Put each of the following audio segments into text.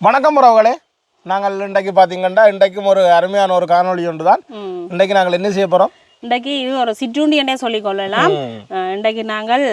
வணக்கம் உறவுகளே. நாங்கள் இன்றைக்கு பார்த்தீங்கன்னா இன்றைக்கும் ஒரு அருமையான ஒரு காணொளி ஒன்று தான். இன்றைக்கு நாங்கள் என்ன செய்ய போகிறோம் இன்றைக்கு இது ஒரு சிற்றுண்டி என்றே சொல்லிக்கொள்ளலாம் இன்றைக்கு நாங்கள்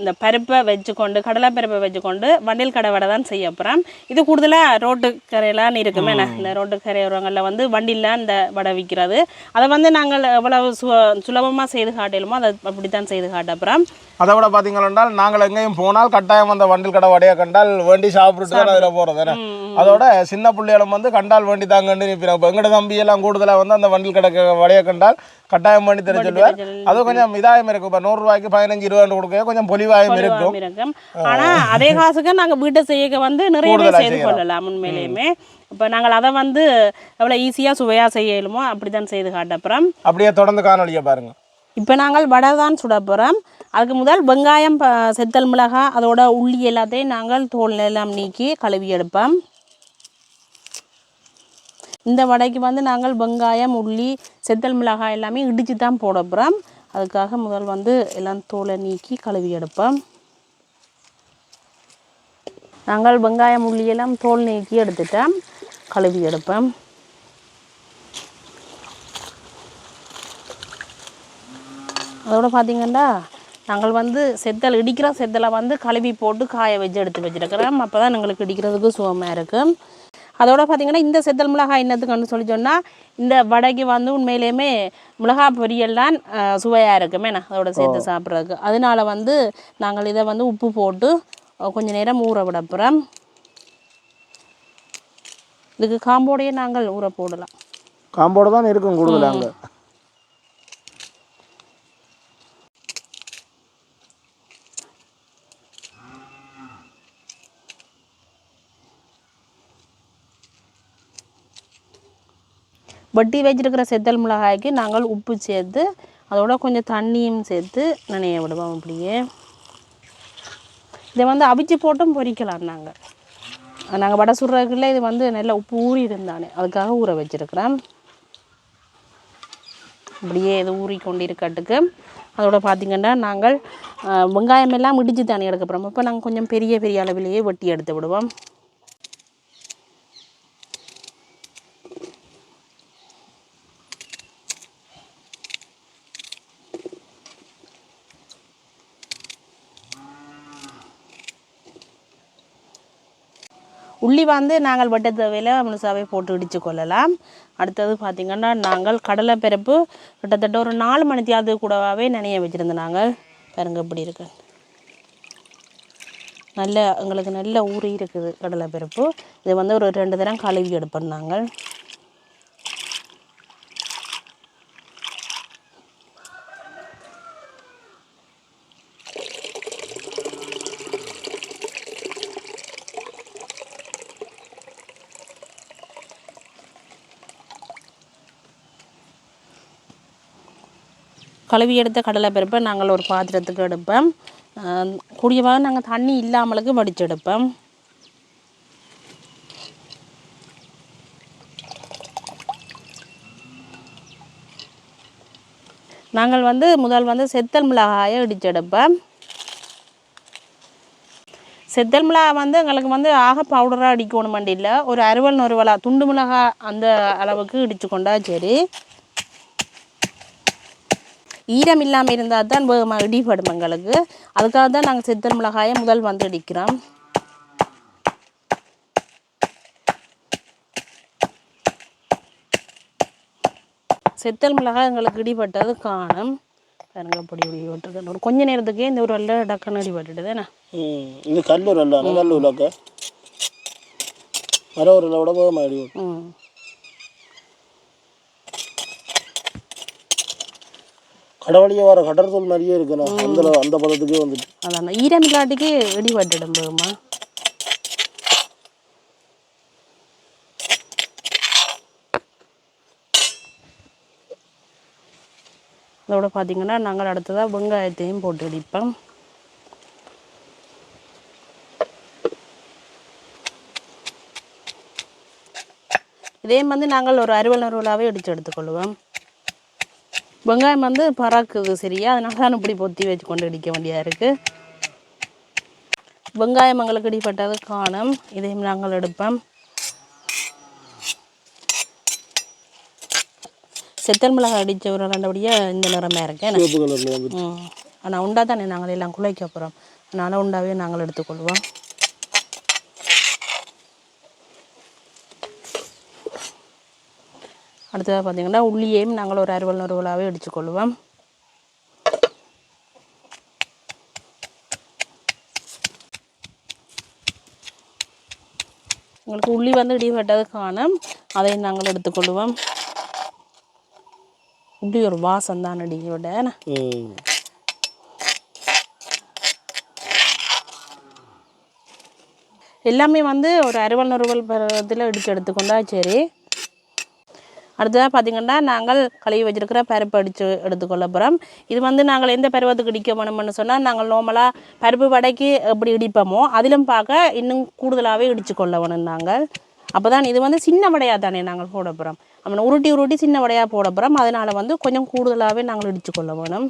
இந்த பருப்பை வச்சுக்கொண்டு கடலை பருப்பை வச்சுக்கொண்டு வண்டில் கடை வடை தான் செய்ய போகிறோம் இது கூடுதலாக ரோட்டு கரையெல்லாம் இருக்குமே என்ன? இந்த ரோட்டு கரையோரங்களில் வந்து வண்டியில் இந்த வடை விற்கிறது. அதை வந்து நாங்கள் எவ்வளவு சு சுலபமாக செய்து காட்டலுமோ அதை அப்படி தான் செய்து காட்ட போகிறோம் அதை விட பார்த்தீங்கன்னா நாங்கள் எங்கேயும் போனால் கட்டாயம் அந்த வண்டில் கடை வடையை கண்டால் வேண்டி சாப்பிட்டுட்டு தான் அதில் போகிறது அதோட சின்ன பிள்ளைகளும் வந்து கண்டால் வேண்டி தாங்கன்னு இப்போ எங்கட தம்பி எல்லாம் கூடுதலாக வந்து அந்த வண்டில் கடை வடையை கண்டால் கட்டாயம் தர சொல்லுவார். அது கொஞ்சம் இதாயம் இருக்கும். இப்போ நூறுரூவாய்க்கு பதினஞ்சு இருபது கொடுக்க கொஞ்சம் பொலிவாயம் இருக்கும். ஆனால் அதே காசுக்கு நாங்கள் வீட்டை செய்ய வந்து கூடுதலா செய்து. கொள்ளலாம் உண்மையிலேயுமே. இப்போ நாங்கள் அதை வந்து எவ்வளோ ஈஸியாக சுவையாக செய்யலுமோ அப்படி தான் செய்து காட்ட போகிறோம் அப்படியே தொடர்ந்து காணொலியை பாருங்க. இப்போ நாங்கள் வடை தான் சுட போகிறோம் அதுக்கு முதல் வெங்காயம் செத்தல் மிளகாய் அதோட உள்ளி எல்லாத்தையும் நாங்கள் தோல் எல்லாம் நீக்கி கழுவி எடுப்போம். இந்த வடைக்கு வந்து நாங்கள் வெங்காயம் உள்ளி செத்தல் மிளகாய் எல்லாமே இடித்து தான் போட போகிறோம் அதுக்காக முதல் வந்து எல்லாம் தோலை நீக்கி கழுவி எடுப்போம். நாங்கள் வெங்காயம் உள்ளி எல்லாம் தோல் நீக்கி எடுத்துட்டோம். கழுவி எடுப்போம். அதோட பார்த்தீங்கன்னா நாங்கள் வந்து செத்தல் இடிக்கிற செத்தலை வந்து கழுவி போட்டு காய வச்சு எடுத்து வச்சிருக்கிறோம். அப்போ தான் எங்களுக்கு இடிக்கிறதுக்கு சுகமாக இருக்கும். அதோட பார்த்தீங்கன்னா இந்த செத்தல் மிளகாய் என்னத்துக்குன்னு சொல்லி சொன்னால் இந்த வடைக்கு வந்து உண்மையிலேயுமே மிளகாய் பொரியல்லாம் சுவையாக இருக்குமே நான் அதோட சேர்த்து சாப்பிட்றதுக்கு. அதனால வந்து நாங்கள் இதை வந்து உப்பு போட்டு அஹ், கொஞ்ச நேரம் ஊற விட போகிறோம் இதுக்கு காம்போடையே நாங்கள் ஊற போடலாம். காம்போடு தான் இருக்கும் கூடுதலாக வட்டி வச்சிருக்கிற செத்தல் மிளகாய்க்கு நாங்கள் உப்பு சேர்த்து அதோட கொஞ்சம் தண்ணியும் சேர்த்து நனைய விடுவோம் அப்படியே. இதை வந்து அவிச்சு போட்டும் பொரிக்கலாம் நாங்கள் நாங்கள் வடை சுடுறதுக்குள்ள இது வந்து நல்லா உப்பு ஊறி இருந்தானே அதுக்காக ஊற வச்சுருக்கிறேன். அப்படியே இது ஊறி கொண்டு இருக்கட்டுக்கு அதோட பார்த்திங்கன்னா நாங்கள் வெங்காயம் எல்லாம் இடிச்சு தானே எடுக்க இப்போ நாங்கள் கொஞ்சம் பெரிய பெரிய அளவிலேயே வெட்டி எடுத்து விடுவோம். உள்ளி வந்து நாங்கள் வெட்ட தேவையில் முழுசாவே போட்டு இடித்து கொள்ளலாம். அடுத்தது பார்த்திங்கன்னா நாங்கள் கடலை பருப்பு கிட்டத்தட்ட ஒரு நாலு மணித்தியாவது கூடவே நனைய வச்சுருந்தோம் நாங்கள். பாருங்க இப்படி இருக்கு. நல்ல எங்களுக்கு நல்ல ஊறி இருக்குது கடலை பருப்பு. இது வந்து ஒரு ரெண்டு தரம் கழுவி எடுப்போம் நாங்கள். கழுவி எடுத்த கடலை பருப்பை நாங்கள் ஒரு பாத்திரத்துக்கு எடுப்போம். ஆஹ் கூடியவாக நாங்கள் தண்ணி இல்லாமலுக்கு வடிச்செடுப்போம் நாங்கள் வந்து முதல் வந்து செத்தல் மிளகாயை இடிச்செடுப்போம் செத்தல் மிளகா வந்து எங்களுக்கு வந்து ஆக பவுடராக அடிக்கணும் இல்லை ஒரு அறுவல் நொறுவலா துண்டு மிளகாய் அந்த அளவுக்கு இடிச்சு கொண்டா சரி. ஈரம் இல்லாமல் இருந்தால் தான் வேகமாக இடிபடும் எங்களுக்கு. அதுக்காக தான் நாங்கள் செத்தல் மிளகாயை முதல் வந்து இடிக்கிறோம். செத்தல் மிளகாய் எங்களுக்கு இடிபட்டது காணும். பாருங்க அப்படி இப்படி விட்டுருக்கேன் ஒரு கொஞ்ச நேரத்துக்கே இந்த ஒரு வெள்ளை டக்குன்னு இடிபட்டுடுது. என்ன? இது கல்லூர் அல்ல கல்லூர்லக்க மரவரில் விட போக மாடி ம். கடவுளியே வர கடற்தூள் மாதிரியே இருக்கணும் அந்த அந்த பதத்துக்கே வந்துட்டு. அதான் ஈரம் இல்லாட்டிக்கு இடிபட்டுடும் வேகமா அதோட பார்த்தீங்கன்னா நாங்கள் அடுத்ததாக வெங்காயத்தையும் போட்டு இடிப்போம் இதே வந்து நாங்கள் ஒரு அறுவல் அறுவலாகவே இடித்து எடுத்துக்கொள்வோம். வெங்காயம் வந்து பறக்குது சரியா? அதனால தான் இப்படி பொத்தி வச்சு கொண்டு இடிக்க வேண்டியதாக இருக்குது வெங்காயம் எங்களுக்கு இடிப்பட்டது காணும். இதையும் நாங்கள் எடுப்போம். செத்தல் மிளகாய் அடித்த ஒரு நல்லபடியாக இந்த நிறமாக இருக்கேன் ஆனால் உண்டா தானே நாங்கள் எல்லாம் குலைக்க போகிறோம் அதனால் உண்டாவே நாங்கள் எடுத்துக்கொள்வோம். அடுத்ததாக பார்த்தீங்கன்னா உள்ளியையும் நாங்கள் ஒரு அறுவல் நறுவலாகவே அடித்துக்கொள்வோம் எங்களுக்கு உள்ளி வந்து இடிபட்டது காணும். அதை நாங்கள் எடுத்துக்கொள்வோம் உள்ளி ஒரு வாசம் தான் அடியோட எல்லாமே வந்து ஒரு அறுவல் நறுவல் பருவத்தில் இடித்து எடுத்துக்கொண்டா சரி. அடுத்ததாக பார்த்தீங்கன்னா நாங்கள் கழுவி வச்சிருக்கிற பருப்பு அடித்து எடுத்துக்கொள்ள போகிறோம் இது வந்து நாங்கள் எந்த பருவத்துக்கு இடிக்க வேணும்னு சொன்னால் நாங்கள் நார்மலாக பருப்பு வடைக்கு எப்படி இடிப்போமோ அதிலும் பார்க்க இன்னும் கூடுதலாகவே இடித்து கொள்ள வேணும் நாங்கள். அப்போ தான் இது வந்து சின்ன வடையாக தானே நாங்கள் போட போகிறோம் அப்போ உருட்டி உருட்டி சின்ன வடையாக போட போகிறோம் அதனால் வந்து கொஞ்சம் கூடுதலாகவே நாங்கள் இடித்து கொள்ள வேணும்.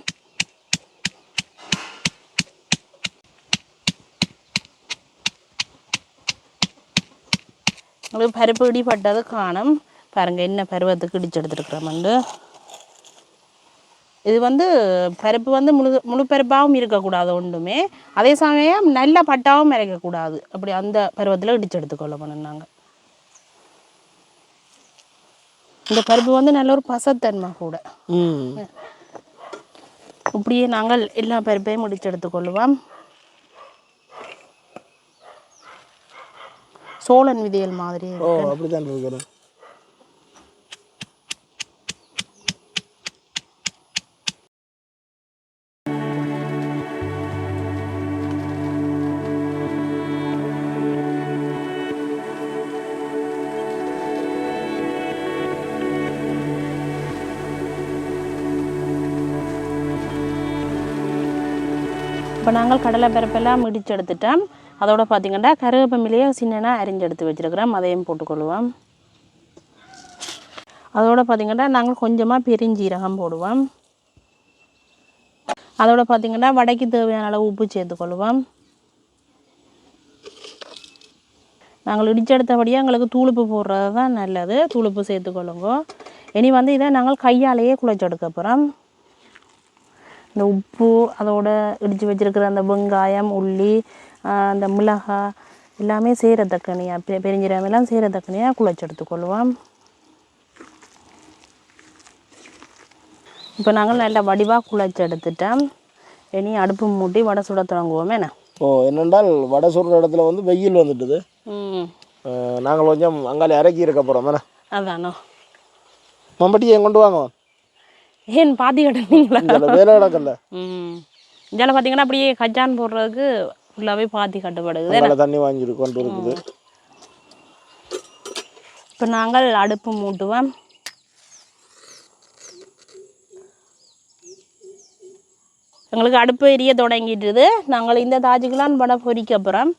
பருப்பு இடிப்பட்டது காணும். பாருங்கள் என்ன பருவத்துக்கு இடிச்சு எடுத்துருக்குறோம்ண்டு இது வந்து பருப்பு வந்து முழு முழு பருப்பாகவும் இருக்கக்கூடாது ஒன்றுமே. அதே சமயம் நல்ல பட்டாவும் இறக்கக்கூடாது அப்படி அந்த பருவத்தில் இடிச்சு எடுத்துக்கொள்ள நாங்கள் இந்த பருப்பு வந்து நல்ல ஒரு பசத்தன்மை கூட. ம். இப்படியே நாங்கள் எல்லா பருப்பையும் முடிச்சு எடுத்துக்கொள்வோம் சோழன் விதியல் மாதிரி ஓ அப்படி இப்போ நாங்கள் கடலை பரப்பெல்லாம் இடிச்சு எடுத்துட்டோம் அதோட பார்த்திங்கன்னா கருவேப்பமிலையே சின்னனாக அரிஞ்சு எடுத்து வச்சிருக்கிறோம். அதையும் போட்டுக்கொள்வோம். அதோட பார்த்திங்கன்னா நாங்கள் கொஞ்சமாக பெருஞ்சீரகம் போடுவோம். அதோட பார்த்திங்கன்னா வடைக்கு தேவையான அளவு உப்பு சேர்த்துக்கொள்வோம். நாங்கள் இடிச்செடுத்தபடியே எங்களுக்கு தூளுப்பு போடுறது தான் நல்லது. தூளுப்பு சேர்த்துக்கொள்ளுங்க. இனி வந்து இதை நாங்கள் கையாலேயே குழைச்செடுக்க போகிறோம் இந்த உப்பு அதோட இடித்து வச்சிருக்கிற அந்த வெங்காயம் உள்ளி அந்த மிளகாய் எல்லாமே சேரத்தக்கனியாக பெ பெருஞ்சீரகம் எல்லாம் சேரத்தக்கனியாக குழைச்சி எடுத்துக்கொள்வோம். இப்போ நாங்கள் நல்லா வடிவாக குழைச்சி எடுத்துட்டோம். இனி அடுப்பு மூட்டி வடை சுட தொடங்குவோமே. என்ன? ஓ என்னென்றால் வடை சுடுற இடத்துல வந்து வெயில் வந்துட்டுது. நாங்கள் கொஞ்சம் அங்காலே இறக்கி இருக்க போகிறோம் தானே அதானோ? மம்பட்டி ஏன் கொண்டு வாங்க. ஏன் பாத்தி கட்டுனீங்களா? வேலை நடக்கல. இதில் பார்த்தீங்கன்னா அப்படியே கஜான் போடுறதுக்கு ஃபுல்லாகவே பாத்தி கட்டுப்படுது. தண்ணி வாங்கி கொண்டு இருக்குது. இப்போ நாங்கள் அடுப்பு மூட்டுவோம். எங்களுக்கு அடுப்பு எரிய தொடங்கிட்டுது நாங்கள் இந்த தாஜுக்கெலாம் வடை பொரிக்க போகிறோம்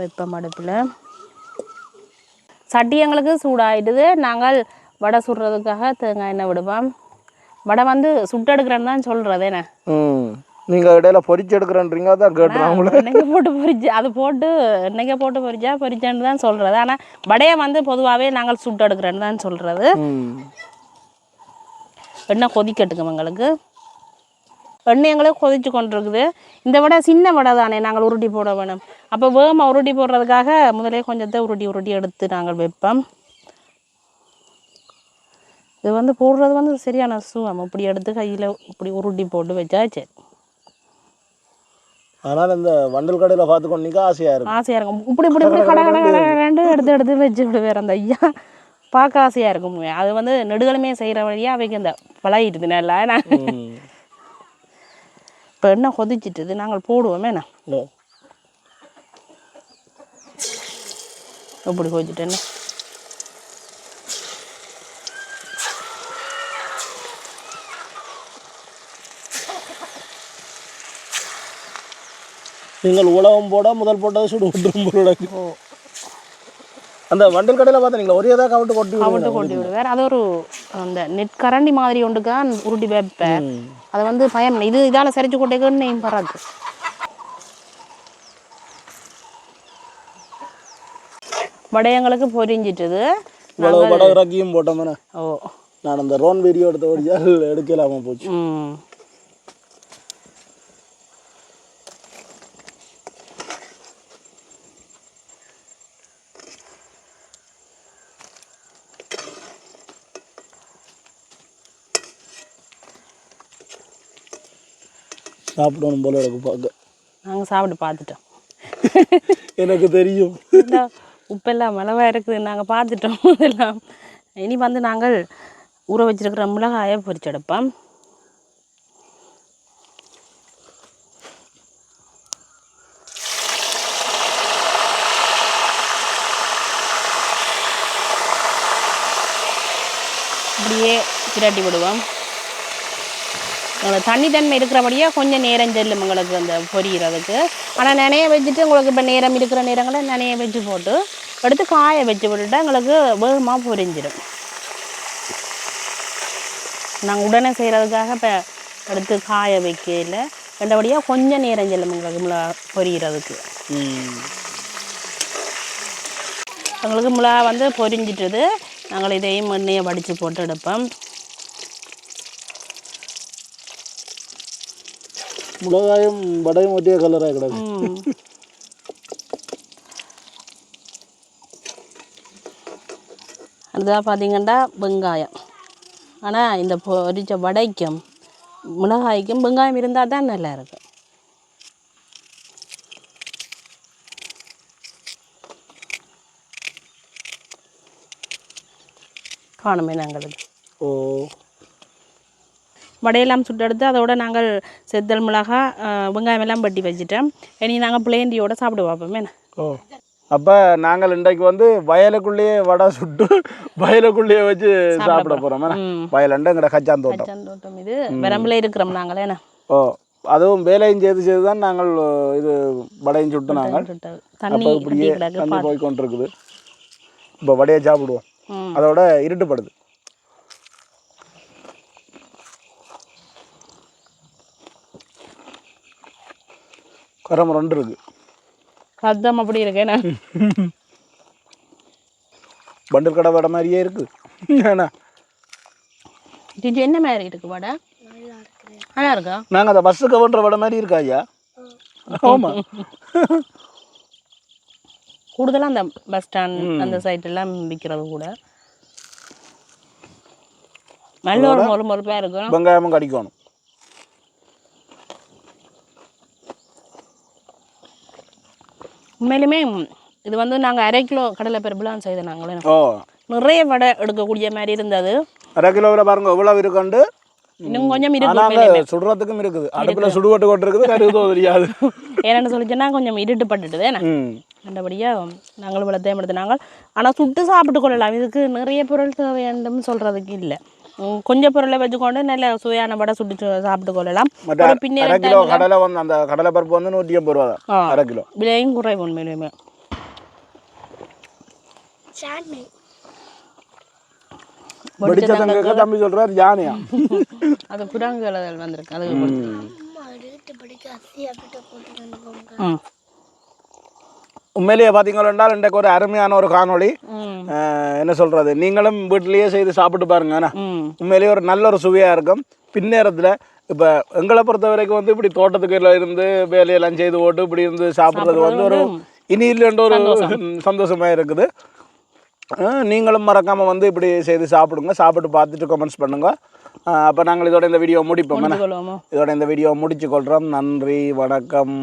வெப்பம் அடுப்பில். சட்டி எங்களுக்கு சூடாயிட்டுது. நாங்கள் வடை சுடுறதுக்காக தேங்காய் எண்ணெய் விடுவோம். வடை வந்து சுட்டெடுக்கிறேன்னு தான் சொல்கிறது என்ன? ம். நீங்கள் இடையில பொரிச்சு எடுக்கிறேன்றீங்க அதான் கேட்டுறேன் எண்ணெய்க்கு போட்டு பொரிச்சு அது போட்டு எண்ணெய்க்கு போட்டு பொரிச்சா பொரிச்சேன்னு தான் சொல்கிறது ஆனால் வடையை வந்து பொதுவாகவே நாங்கள் சுட்டெடுக்கிறேன்னு தான் சொல்கிறது ம். எண்ணெய் கொதிக்கட்டுங்க எங்களுக்கு எண்ணெய் எங்களுக்கு கொதிச்சு கொண்டிருக்குது. இந்த வடை சின்ன வடை தானே நாங்கள் உருட்டி போட வேணும். அப்போ வேகமாக உருட்டி போடுறதுக்காக முதலே கொஞ்சத்தை உருட்டி உருட்டி எடுத்து நாங்கள் வைப்போம். இது வந்து போடுறது வந்து சரியான சுகம் இப்படி எடுத்து கையில் இப்படி உருட்டி போட்டு வச்சா சரி ஆனால் இந்த வண்டல் கடையில் பார்த்துக்கொண்டு நிற்க ஆசையாக இருக்கும் ஆசையாக இருக்கும். இப்படி இப்படி இப்படி கடை கடை கடை கடைன்ட்டு எடுத்து எடுத்து வச்சு விடுவார் அந்த ஐயா. பார்க்க ஆசையாக இருக்கும். அது வந்து நெடுகளுமே செய்கிற வழியாக அவைக்கு இந்த பழகிடுது நல்லா இப்போ என்ன கொதிச்சிட்டுது நாங்கள் போடுவோமே. என்ன? ஓ. எப்படி கொதிச்சிட்டு என்ன? நீங்கள் உலகம் போட முதல் போட்டது சுடு போல ஓ. அந்த வண்டல் கடையில் பார்த்தீங்களா ஒரே தான் கவுட்டு கொட்டி அவட்டு கொட்டி விடுவார் அது ஒரு அந்த நெட் கரண்டி மாதிரி ஒன்றுக்கான் உருட்டி வைப்பேன். அதை வந்து பயம். இது இதால் சரிச்சு கொட்டேக்குன்னு நெய்யும் பராது வடையங்களுக்கு பொரிஞ்சிட்டுது. படம் இறக்கியும் போட்டோம் தானே? ஓ. நான் அந்த ரோன் வீடியோ எடுத்த ஓடியால் எடுக்கலாமா போச்சு. சாப்பிடணும் போல எனக்கு பார்க்க நாங்கள் சாப்பிட்டு பார்த்துட்டோம். எனக்கு தெரியும். உப்பெல்லாம் மிளகாய் இருக்குது. நாங்கள் பார்த்துட்டோம் அதெல்லாம் இனி வந்து நாங்கள் ஊற வச்சிருக்கிற மிளகாயை பொரிச்செடுப்போம் இப்படியே பிரட்டி விடுவோம் உங்களுக்கு தண்ணி தன்மை இருக்கிறபடியே கொஞ்சம் நேரம் செல்லும் உங்களுக்கு அந்த பொரிகிறதுக்கு ஆனால் நினைய வச்சுட்டு உங்களுக்கு இப்போ நேரம் இருக்கிற நேரங்களில் நினைய வச்சு போட்டு எடுத்து காய வச்சு விட்டுட்டா உங்களுக்கு வேகமாக பொரிஞ்சிடும். நாங்கள் உடனே செய்கிறதுக்காக இப்போ எடுத்து காய வைக்கல. ரெண்டபடியாக கொஞ்சம் நேரம் செல்லும் உங்களுக்கு மிளகா பொரிகிறதுக்கு எங்களுக்கு மிளகா வந்து பொரிஞ்சிட்டது. நாங்கள் இதையும் எண்ணெயை வடித்து போட்டு எடுப்போம். மிளகாயும் வடையும் ஒட்டிய கலராக கிடக்கு. அடுத்ததாக பார்த்தீங்கன்னா வெங்காயம் ஆனால் இந்த பொரிச்ச வடைக்கும் மிளகாய்க்கும் வெங்காயம் இருந்தால் தான் நல்லா இருக்கும் காணுமே நாங்களுக்கு ஓ வடையெல்லாம் சுட்டெடுத்து அதோட நாங்கள் செத்தல் மிளகா வெங்காயம் எல்லாம் வெட்டி வச்சுட்டோம் இனி நாங்கள் பிளேண்டியோட சாப்பிட பார்ப்போமே. ஓ. அப்போ நாங்கள் இன்றைக்கு வந்து வயலுக்குள்ளேயே வடை சுட்டு வயலுக்குள்ளேயே வச்சு சாப்பிட போகிறோம். வயலண்டு எங்கட கச்சான் தோட்டம் தோட்டம் இது விரம்பில் இருக்கிறோம் நாங்களே. என்ன? ஓ. அதுவும் வேலையும் செய்து செய்து தான் நாங்கள் இது வடையும் சுட்டு நாங்கள். அப்போ இப்படியே தண்ணி போய் கொண்டிருக்குது இப்போ வடையை சாப்பிடுவோம். அதோட இருட்டுப்படுது. கரம் ரெண்டு இருக்கு. சத்தம் அப்படி இருக்கேண்ணா பண்டில் கடை வடை மாதிரியே இருக்கு. ஏன்னா இது என்ன மாதிரி இருக்கு வடை? நல்லா இருக்கா? நாங்கள் அந்த பஸ்ஸு கவர்ன்ற வடை மாதிரி இருக்கா ஐயா? ஆமாம் கூடுதலாக அந்த பஸ் ஸ்டாண்ட் அந்த சைட்டெல்லாம் விற்கிறது கூட. நல்ல ஒரு மொறு மொறுப்பாக இருக்கும். வெங்காயமும் கடிக்கணும். உண்மையிலுமே இது வந்து நாங்கள் அரை கிலோ கடலை பருப்புலாம் செய்த நாங்களே. நிறைய வடை எடுக்கக்கூடிய மாதிரி இருந்தது. அரை கிலோவில் பாருங்க எவ்வளவு இருக்குண்டு? இன்னும் கொஞ்சம் இருக்கு. சுடுறதுக்கும் இருக்குது. அடுப்பில் சுடுவட்டு கொண்டு இருக்குது கருதோ தெரியாது. ஏன்னு சொல்லிச்சுன்னா கொஞ்சம் இருட்டு பட்டுட்டுது அந்தபடியாக நாங்களும் இவ்வளோ தேர்ந்தெடுத்தாங்க ஆனால் சுட்டு சாப்பிட்டு கொள்ளலாம். இதுக்கு நிறைய பொருள் தேவை வேண்டும் சொல்கிறதுக்கு இல்லை. கொஞ்சம் பொருளை வச்சுக்கொண்டு நல்ல சுவையான வடை சுட்டு சாப்பிட்டு கொள்ளலாம் அரை கிலோ கடலை வந்து அந்த கடலை பருப்பு வந்து நூற்றி ஐம்பது ரூபா. அரை கிலோ விலையும் குறைவு உண்மையிலுமே தம்பி சொல்றாரு ஜானியா அது குரங்குகள் வந்திருக்கு அது உண்மையிலேயே பார்த்தீங்கன்னா இன்றைக்கு ஒரு அருமையான ஒரு காணொளி. என்ன சொல்றது? நீங்களும் வீட்டிலேயே செய்து சாப்பிட்டு பாருங்க. அண்ணா. ம். உண்மையிலேயே ஒரு நல்ல ஒரு சுவையாக இருக்கும். பின்னேரத்தில் இப்போ எங்களை பொறுத்த வரைக்கும் வந்து இப்படி தோட்டத்துக்குள்ள இருந்து வேலையெல்லாம் செய்து போட்டு இப்படி இருந்து சாப்பிட்றது வந்து ஒரு இனி இல்லைன்ற ஒரு சந்தோஷமாக இருக்குது. நீங்களும் மறக்காமல் வந்து இப்படி செய்து சாப்பிடுங்க. சாப்பிட்டு பார்த்துட்டு கமெண்ட்ஸ் பண்ணுங்க. அப்போ நாங்கள் இதோட இந்த வீடியோ முடிப்போம். இதோட இந்த வீடியோ முடிச்சு கொள்கிறோம் நன்றி வணக்கம்.